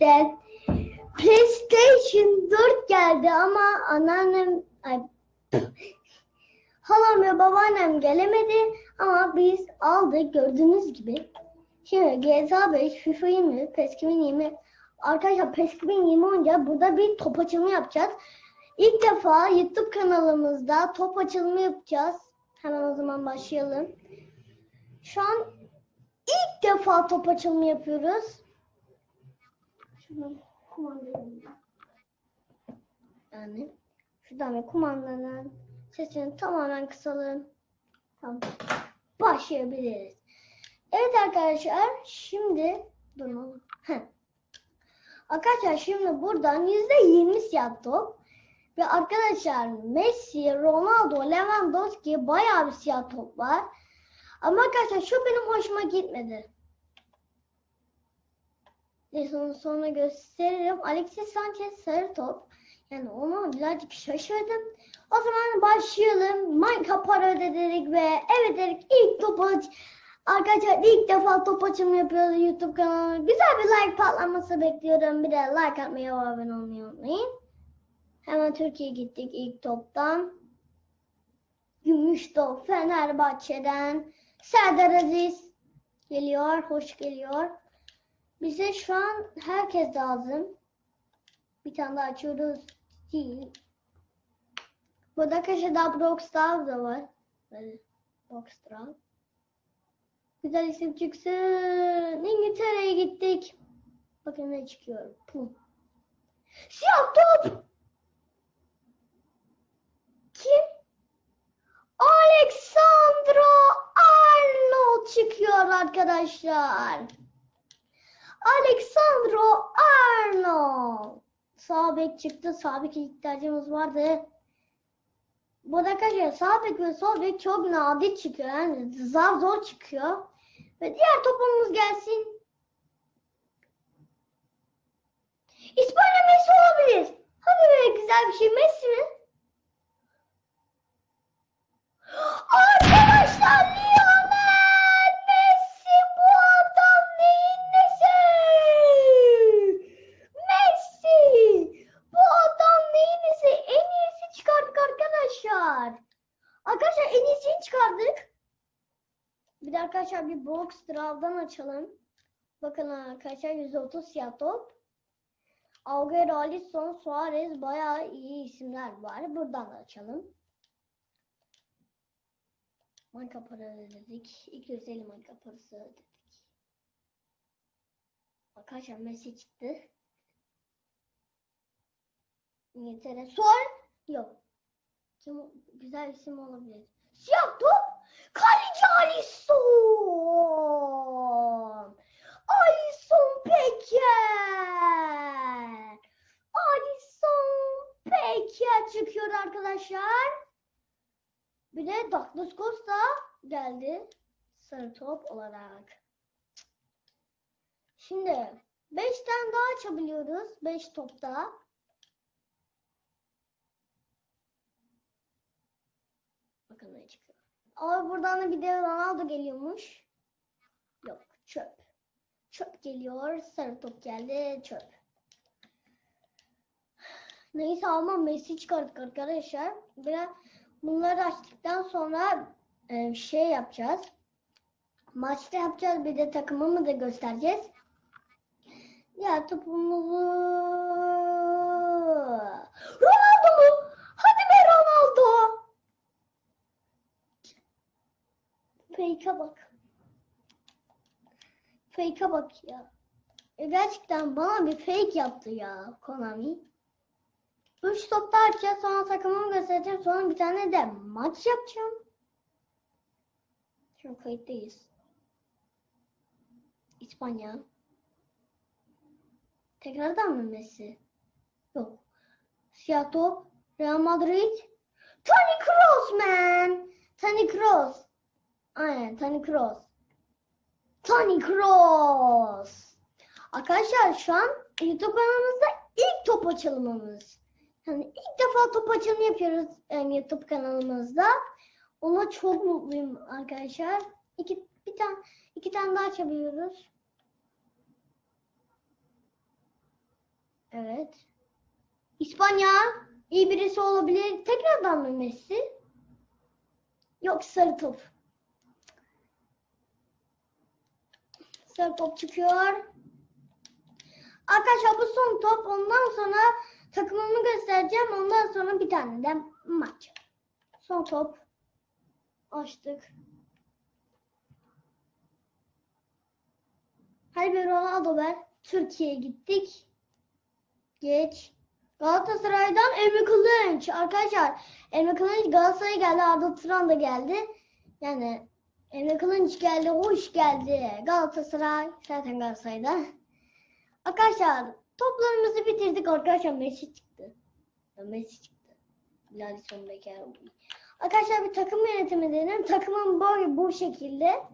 birlikte PlayStation 4 geldi ama anneannem ay, halam ve babaannem gelemedi ama biz aldık gördüğünüz gibi. Şimdi GTA 5, FIFA 20, PES 2020 arkadaşlar PES 2020 oynayacağız. Burada bir top açılımı yapacağız. İlk defa YouTube kanalımızda top açılımı yapacağız. Hemen o zaman başlayalım. Şu an ilk defa top açılımı yapıyoruz. Şunu kumandayı yani şuradan bir kumandanın sesini tamamen kısalım. Tamam. Başlayabiliriz. Evet arkadaşlar şimdi. Heh. Arkadaşlar şimdi buradan %20 siyah top ve arkadaşlar Messi, Ronaldo, Lewandowski bayağı bir siyah top var. Ama arkadaşlar şu benim hoşuma gitmedi. Neyse onu sonra gösteririm. Alexis Sanchez sarı top. Yani onu birazcık şaşırdım. O zaman başlayalım. Minecraft para ödedik ve evet dedik ilk top aç. Arkadaşlar ilk defa top açımı yapıyoruz YouTube kanalı. Güzel bir like patlaması bekliyorum. Bir de like atmayı ve abone olmayı unutmayın. Hemen Türkiye'ye gittik ilk toptan. Gümüş top Fenerbahçe'den. Serdar Aziz geliyor. Hoş geliyor. Bize şu an herkes lazım. Bir tane daha açıyoruz. Değil. Burada arkadaşlar daha Brockstar da var. Böyle Brockstar. Güzel isim çıksın. İngiltere'ye gittik. Bakın ne çıkıyor. Pum. Siyah top. Kim? Alexandro Arnold çıkıyor arkadaşlar. Alexandro Arnold. Sağ bek çıktı. Sağ bek ihtiyacımız vardı. Bu da arkadaşlar sağ bek ve sol bek çok nadir çıkıyor. Yani zar zor çıkıyor. Ve diğer topumuz gelsin. İspanya Messi olabilir. Hadi be güzel bir şey. Messi mi? Arkadaşlar Lionel Messi bu adam neyin nesi? Messi bu adam neyin nesi? En iyisi çıkardık arkadaşlar. Arkadaşlar en iyisini çıkardık. Bir de draw'dan açalım. Bakın arkadaşlar %30 siyah top. Agüero, Alisson, Suarez bayağı iyi isimler var. Buradan da açalım. Marka para ödedik. 250 marka parası ödedik. Arkadaşlar Messi çıktı. İngiltere. Sor. Yok. Kim, güzel isim olabilir. Siyah top. Kaleci Alisson. Alisson Peker. Alisson Peker çıkıyor arkadaşlar. Bir de Douglas Costa geldi. Sarı top olarak. Şimdi 5 tane daha açabiliyoruz. 5 topta. Bakın ne çıkıyor. Ama buradan da bir de Ronaldo geliyormuş. Yok çöp. Çöp geliyor. Sarı top geldi. Çöp. Neyse ama Messi çıkarttık arkadaşlar. Biraz bunları açtıktan sonra e, şey yapacağız. Maçta yapacağız. Bir de takımımı da göstereceğiz. Ya topumuzu Ronaldo mu? Hadi be Ronaldo. Fake'a bak. Fake'a bak ya. E, gerçekten bana bir fake yaptı ya Konami. Üç topta açacağız sonra takımımı göstereceğim sonra bir tane de maç yapacağım. Şu an kayıttayız. İspanya. Tekrardan mı Messi? Yok. Siyah top. Real Madrid. Toni Kroos man. Toni Kroos. Aynen Toni Kroos. Toni Kroos. Arkadaşlar şu an YouTube kanalımızda ilk top açılımımız. Yani ilk defa top açılımı yapıyoruz yani YouTube kanalımızda. Ona çok mutluyum arkadaşlar. İki, bir tane, iki tane daha açabiliyoruz. Evet. İspanya iyi birisi olabilir. Tekrardan mı Messi? Yok sarı top. Sarı top çıkıyor. Arkadaşlar bu son top. Ondan sonra takımımı göstereceğim. Ondan sonra bir tane de maç. Son top. Açtık. Hadi bir Ronaldo ver. Türkiye'ye gittik. Geç. Galatasaray'dan Emre Kılınç. Arkadaşlar Emre Kılınç Galatasaray'a geldi. Arda Turan da geldi. Yani Emre Kılınç geldi. Hoş geldi. Galatasaray. Zaten Galatasaray'da. Arkadaşlar toplarımızı bitirdik. Arkadaşlar Messi çıktı. Messi çıktı. Ladison Becker. Arkadaşlar bir takım yönetimi dedim. Takımın böyle bu şekilde.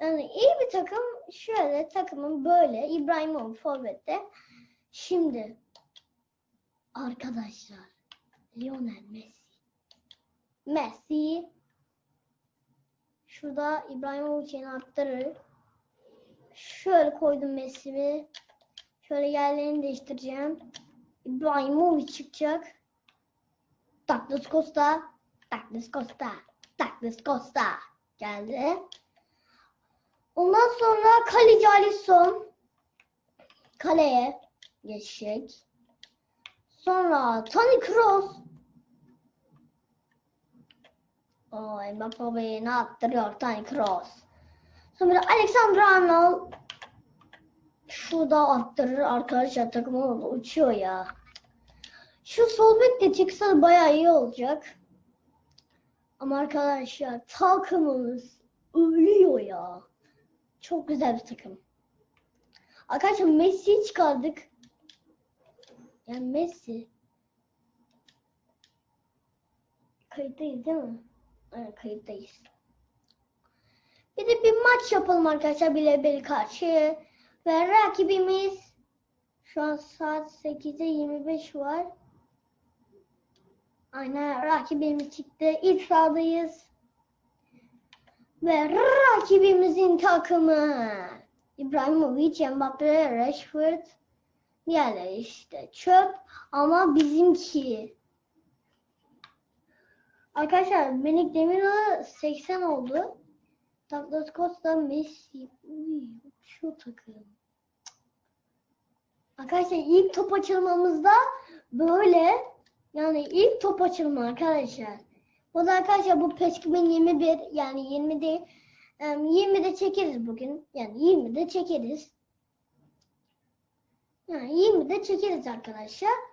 Yani iyi bir takım şöyle takımın böyle İbrahimovic forvette. Şimdi arkadaşlar Lionel Messi. Messi şurada İbrahimovic'in aktarır. Şöyle koydum Messi'mi. Şöyle yerlerini değiştireceğim. İbrahimovic çıkacak. Douglas Costa. Douglas Costa. Douglas Costa. Geldi. Ondan sonra kaleci Alisson kaleye geçecek. Sonra Toni Kroos. O Mbappe ne yaptırıyor Toni Kroos. Sonra Alexander Arnold. Şurada attırır arkadaşlar takımı uçuyor ya. Şu sol bek de çıksa bayağı iyi olacak. Ama arkadaşlar takımımız ölüyor ya. Çok güzel bir takım. Arkadaşlar Messi'yi çıkardık. Yani Messi. Kayıttayız değil mi? Kayıttayız. Bir de bir maç yapalım arkadaşlar birebir karşı. Ve rakibimiz şu an saat 8'e 25 var. Aynen rakibimiz çıktı. İlk sahadayız. Ve rakibimizin takımı İbrahimovic, Mbappe, Rashford diğerleri işte çöp ama bizimki Arkadaşlar Melik Demirel 80 oldu. Douglas Costa, Messi. Uy, şu takım. Arkadaşlar ilk top açılmamızda böyle yani ilk top açılma arkadaşlar. Bu da arkadaşlar bu PES 2021 yani 20 değil. 20'de çekeriz bugün. Yani 20'de çekeriz. Yani 20'de çekeriz arkadaşlar.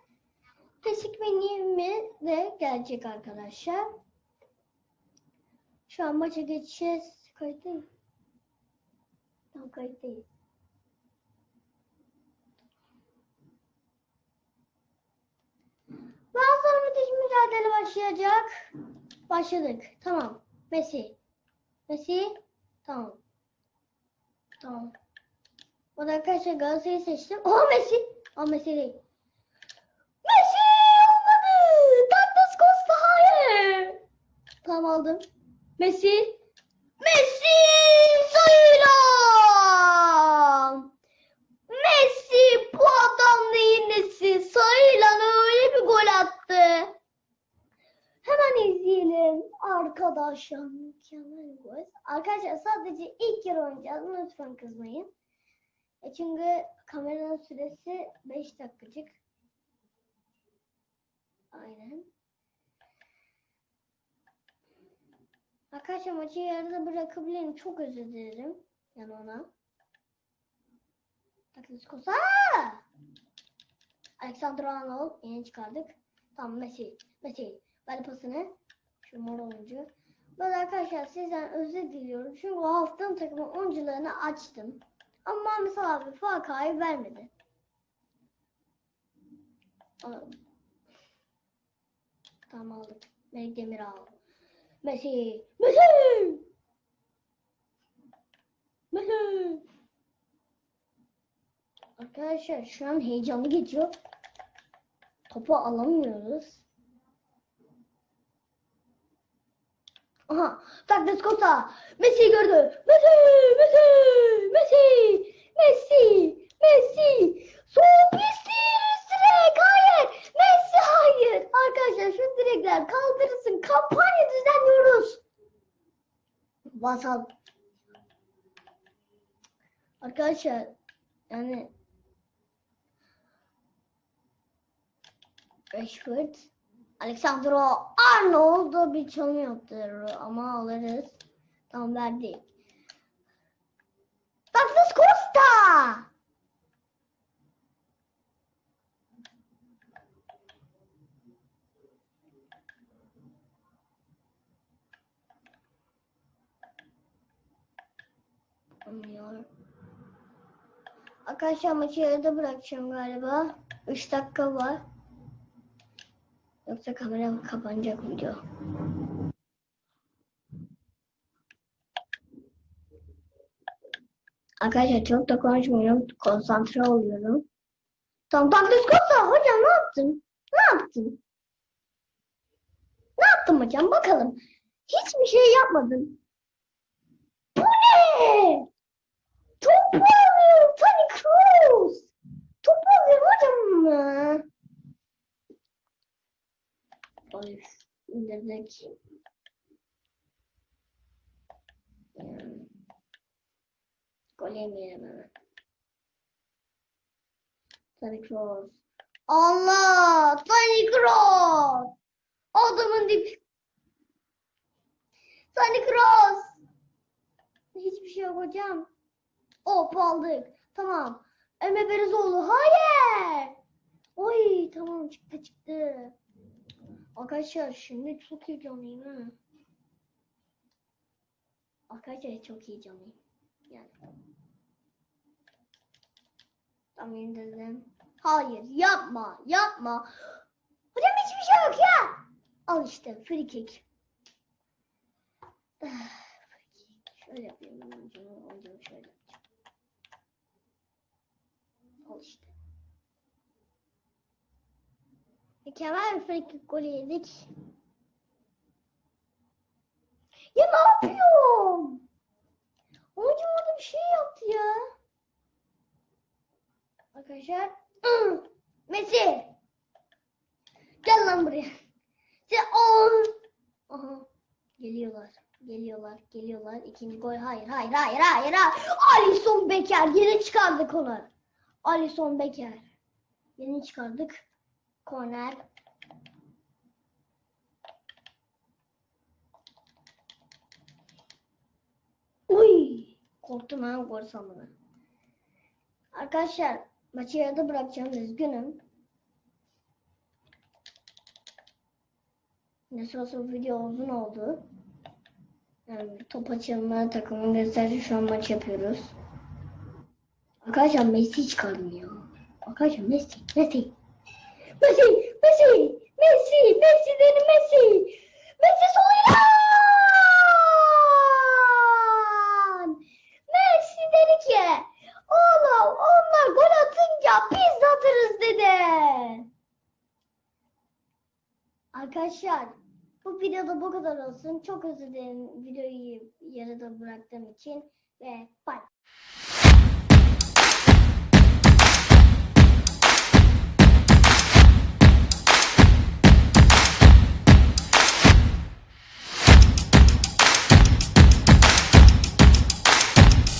PES 2020 de gelecek arkadaşlar. Şu an maça geçeceğiz. Kayıttayım. Tamam kayıttayız. Daha sonra müthiş mücadele başlayacak. Başladık. Tamam. Messi. Messi. Tamam. Tamam. Bu da arkadaşlar Galatasaray'ı seçtim. Oha Messi. Aa Messi değil. Messi olmadı. Douglas Costa hayır. Tamam aldım. Messi. Messi sayılan. Messi bu adam neyin nesi? Sayılan öyle bir gol attı. Hemen izleyelim. Arkadaşlar mükemmel gol. Arkadaşlar sadece ilk kere oynayacağız. Lütfen kızmayın. E çünkü kameranın süresi 5 dakikacık. Aynen. Arkadaşlar maçı yarıda bırakabilirim. Çok özür dilerim. Yani ona. Douglas Costa. Alexander Arnold yeni çıkardık. Tamam Messi. Messi. Ver pasını. Şu mor oyuncu. Ben arkadaşlar sizden özür diliyorum. Çünkü o haftanın takımın oyuncularını açtım. Ama mesela abi Faka'yı vermedi. Alalım. Tamam aldık. Melik Demiral. Messi. Messi. Messi. Arkadaşlar şu an heyecanlı geçiyor. Topu alamıyoruz. Aha, Douglas Costa. Messi gördü. Messi, Messi, Messi, Messi, Messi. Son pisti basalım. Arkadaşlar yani Rashford Alexandro Arnold bir çalım yaptı ama alırız. Tam verdik. Douglas Costa! Anlıyorum. Arkadaşlar maçı yarıda bırakacağım galiba. 3 dakika var. Yoksa kamera kapanacak video. Arkadaşlar çok da konuşmuyorum. Konsantre oluyorum. Tamam Douglas Costa hocam ne yaptın? Ne yaptın? Ne yaptın hocam bakalım. Hiçbir şey yapmadın. Bu ne? Alıyorum Tony Cruz. Top alıyorum hocam mı? Ay indirdik. Hmm. Gol yemeyelim. Tony Kroos. Allah! Tony Kroos! Adamın dip. Tony Kroos! Hiçbir şey yok hocam. Hop aldık. Tamam. Ömer Berizoğlu. Hayır! Oy tamam çıktı çıktı. Arkadaşlar şimdi çok heyecanlıyım ha. Arkadaşlar çok heyecanlıyım. Yani. Tam indirdim. Hayır yapma yapma. Hocam hiçbir şey yok ya. Al işte free kick. Şöyle yapayım. Hocam şöyle yapacağım. Al işte. Mükemmel bir free kick golü yedik. Ya ne yapıyorum? Hocam orada bir şey yaptı ya. Arkadaşlar. Messi. Gel lan buraya. Sen on. Aha. Geliyorlar. Geliyorlar. Geliyorlar. İkinci gol. Hayır. Hayır. Hayır. Hayır. hayır. Alisson Becker. Yeni çıkardık onu. Alisson Becker. Yeni çıkardık. Korner. Uy! Korktum ha gol sandım. Arkadaşlar maçı yarıda bırakacağım üzgünüm. Nasıl olsa video uzun oldu. Yani top açılma takımın gösterisi şu an maç yapıyoruz. Arkadaşlar Messi çıkardım ya. Arkadaşlar Messi, Messi. Messi, Messi, Messi, Messi dedim Messi. Messi sol ilan! Messi dedi ki, oğlum onlar gol atınca biz de atarız dedi. Arkadaşlar bu videoda bu kadar olsun. Çok özür dilerim videoyu yarıda bıraktığım için ve bye.